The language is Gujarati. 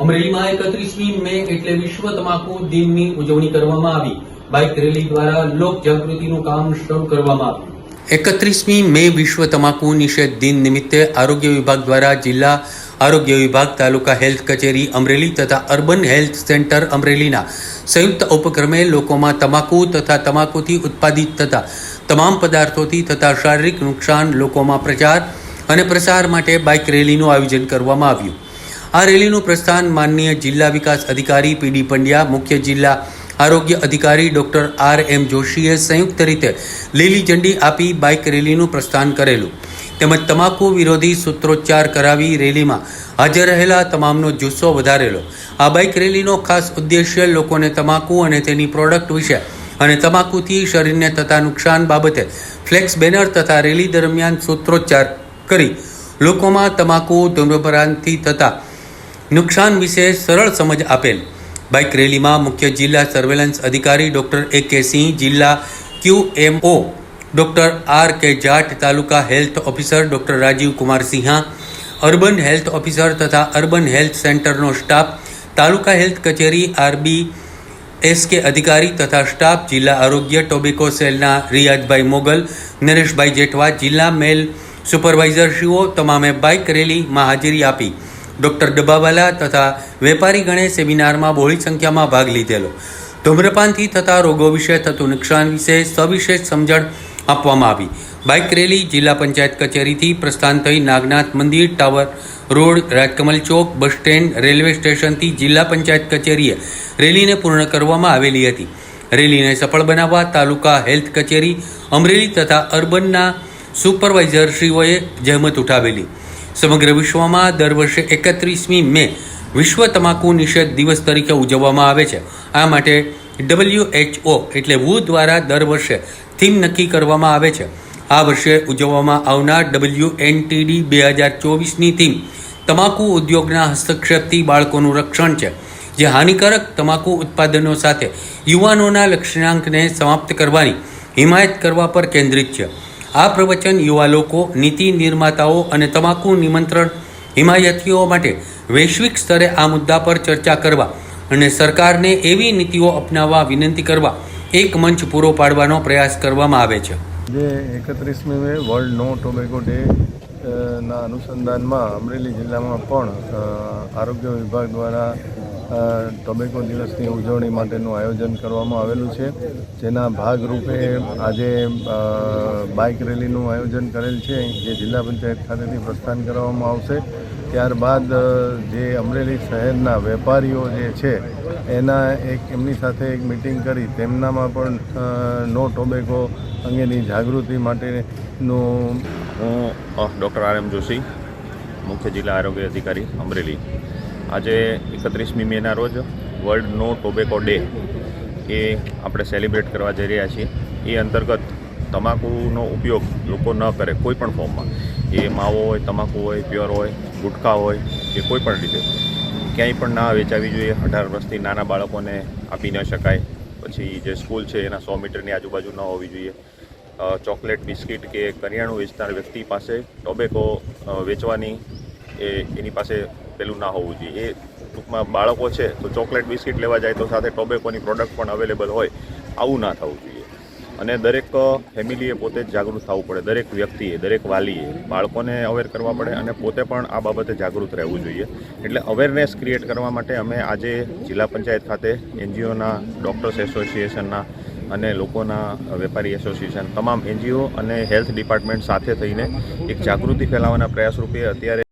અમરેલીમાં એકત્રીસમી મે એટલે વિશ્વ તમાકુ દિનની ઉજવણી કરવામાં આવી. બાઇક રેલી દ્વારા લોક જાગૃતિનું કામ શરૂ કરવામાં આવ્યું. એકત્રીસમી મે વિશ્વ તમાકુ નિષેધ દિન નિમિત્તે આરોગ્ય વિભાગ દ્વારા જિલ્લા આરોગ્ય વિભાગ, તાલુકા હેલ્થ કચેરી, અમરેલી તથા અર્બન હેલ્થ સેન્ટર અમરેલીના સંયુક્ત ઉપક્રમે લોકોમાં તમાકુ તથા તમાકુથી ઉત્પાદિત થતા તમામ પદાર્થોથી થતા શારીરિક નુકસાન લોકોમાં પ્રચાર અને પ્રસાર માટે બાઇક રેલીનું આયોજન કરવામાં આવ્યું. આ રેલીનું પ્રસ્થાન માનનીય જિલ્લા વિકાસ અધિકારી પીડી પંડ્યા, મુખ્ય જિલ્લા આરોગ્ય અધિકારી ડોક્ટર આર એમ જોશીએ સંયુક્ત રીતે લીલી ઝંડી આપી બાઇક રેલીનું પ્રસ્થાન કરેલું. તેમજ તમાકુ વિરોધી સૂત્રોચ્ચાર કરાવી રેલીમાં હાજર રહેલા તમામનો જુસ્સો વધારેલો. આ બાઇક રેલીનો ખાસ ઉદ્દેશ્ય લોકોને તમાકુ અને તેની પ્રોડક્ટ વિશે અને તમાકુથી શરીરને થતા નુકસાન બાબતે ફ્લેક્સ બેનર તથા રેલી દરમિયાન સૂત્રોચ્ચાર કરી લોકોમાં તમાકુ ધૂમ્રપાનથી થતા નુકસાન વિશે સરળ સમજ આપેલ. બાઇક રેલીમાં મુખ્ય જિલ્લા સર્વેલન્સ અધિકારી ડૉક્ટર એ કે સિંહ, જિલ્લા QMO doctor R K Jat, taluka health officer doctor Rajiv Kumar Sinha, urban health officer તથા અર્બન હેલ્થ સેન્ટરનો સ્ટાફ, તાલુકા હેલ્થ કચેરી આરબી એસ કે અધિકારી તથા સ્ટાફ જિલ્લા આરોગ્ય ટોબેકો સેલના રિયાજભાઈ મોગલ, નરેશભાઈ જેઠવા, જિલ્લા મેલ સુપરવાઇઝરશ્રીઓ, તમામે બાઇક રેલીમાં હાજરી આપી. ડોક્ટર ડબ્બાવાલા તથા વેપારીગણે સેમિનારમાં બહોળી સંખ્યામાં ભાગ લીધેલો. ધૂમ્રપાનથી થતા રોગો વિશે થતું નુકસાન વિશે સવિશેષ સમજણ આપવામાં આવી. બાઇક રેલી જિલ્લા પંચાયત કચેરીથી પ્રસ્થાન થઈ નાગનાથ મંદિર tower road, Rajkamal chowk, bus stand, railway સ્ટેશનથી જિલ્લા પંચાયત કચેરીએ રેલીને પૂર્ણ કરવામાં આવેલી હતી. રેલીને સફળ બનાવવા તાલુકા હેલ્થ કચેરી, અમરેલી તથા અર્બનના સુપરવાઇઝરશ્રીઓએ જહેમત ઉઠાવેલી. સમગ્ર વિશ્વમાં દર વર્ષે એકત્રીસમી મે વિશ્વ તમાકુ નિષેધ દિવસ તરીકે ઉજવવામાં આવે છે. આ માટે ડબલ્યુએચઓ એટલે વુ દ્વારા દર વર્ષે થીમ નક્કી કરવામાં આવે છે. આ વર્ષે ઉજવવામાં આવનાર ડબલ્યુ એનટીડી બે હજાર ચોવીસની થીમ તમાકુ ઉદ્યોગના હસ્તક્ષેપથી બાળકોનું રક્ષણ છે, જે હાનિકારક તમાકુ ઉત્પાદનો સાથે યુવાનોના લક્ષ્યાંકને સમાપ્ત કરવાની હિમાયત કરવા પર કેન્દ્રિત છે. આ પ્રવચન યુવા લોકો, નીતિ નિર્માતાઓ અને તમાકુ નિમંત્રણ હિમાયતીઓ માટે વૈશ્વિક સ્તરે આ મુદ્દા પર ચર્ચા કરવા અને સરકારને એવી નીતિઓ અપનાવવા વિનંતી કરવા એક મંચ પૂરો પાડવાનો પ્રયાસ કરવામાં આવે છે. જે એકત્રીસમી મે વર્લ્ડ નો ટોબેકો ડે ના અનુસંધાનમાં અમરેલી જિલ્લામાં પણ આરોગ્ય વિભાગ દ્વારા ટોબેકો દિવસની ઉજવણી માટેનું આયોજન કરવામાં આવેલું છે. જેના ભાગરૂપે આજે બાઇક રેલીનું આયોજન કરેલ છે. જે જિલ્લા પંચાયત ખાતેથી પ્રસ્થાન કરવામાં આવશે. ત્યારબાદ જે અમરેલી શહેરના વેપારીઓ જે છે, એના એક, એમની સાથે એક મિટિંગ કરી. તેમનામાં પણ નો ટોબેકો અંગેની જાગૃતિ માટેનું હું ડૉક્ટર આર એમ જોશી, મુખ્ય જિલ્લા આરોગ્ય અધિકારી, અમરેલી. આજે એકત્રીસમી મેના રોજ વર્લ્ડ નો ટોબેકો ડે એ આપણે સેલિબ્રેટ કરવા જઈ રહ્યા છીએ. એ અંતર્ગત તમાકુનો ઉપયોગ લોકો ન કરે કોઈ પણ ફોર્મમાં એ માવો હોય, તમાકુ હોય પ્યોર હોય, ગુટખા હોય, કે કોઈ પણ રીતે. ક્યાંય પણ ના વેચાવી જોઈએ. અઢાર વર્ષથી નાના બાળકોને આપી ન શકાય. પછી જે સ્કૂલ છે એના સો મીટરની આજુબાજુ ન હોવી જોઈએ. ચોકલેટ બિસ્કિટ કે કરિયાણું વેચનાર વ્યક્તિ પાસે ટોબેકો વેચવાની એ એની પાસે પેલું ના હોવું જોઈએ. એ ટૂંકમાં બાળકો છે, તો ચોકલેટ બિસ્કિટ લેવા જાય તો સાથે ટોબેકોની પ્રોડક્ટ પણ અવેલેબલ હોય, આવું ના થવું જોઈએ. અને દરેક ફેમિલીએ પોતે જાગૃત થવું પડે, દરેક વ્યક્તિએ દરેક વાલીએ બાળકોને અવેર કરવા પડે અને પોતે પણ આ બાબતે જાગૃત રહેવું જોઈએ. એટલે અવેરનેસ ક્રિએટ કરવા માટે અમે આજે જિલ્લા પંચાયત ખાતે એનજીઓના ડૉક્ટર્સ એસોસિએશનના અને લોકોના વેપારી એસોસિએશન તમામ એનજીઓ અને હેલ્થ ડિપાર્ટમેન્ટ સાથે થઈને એક જાગૃતિ ફેલાવવાના પ્રયાસ રૂપે અત્યારે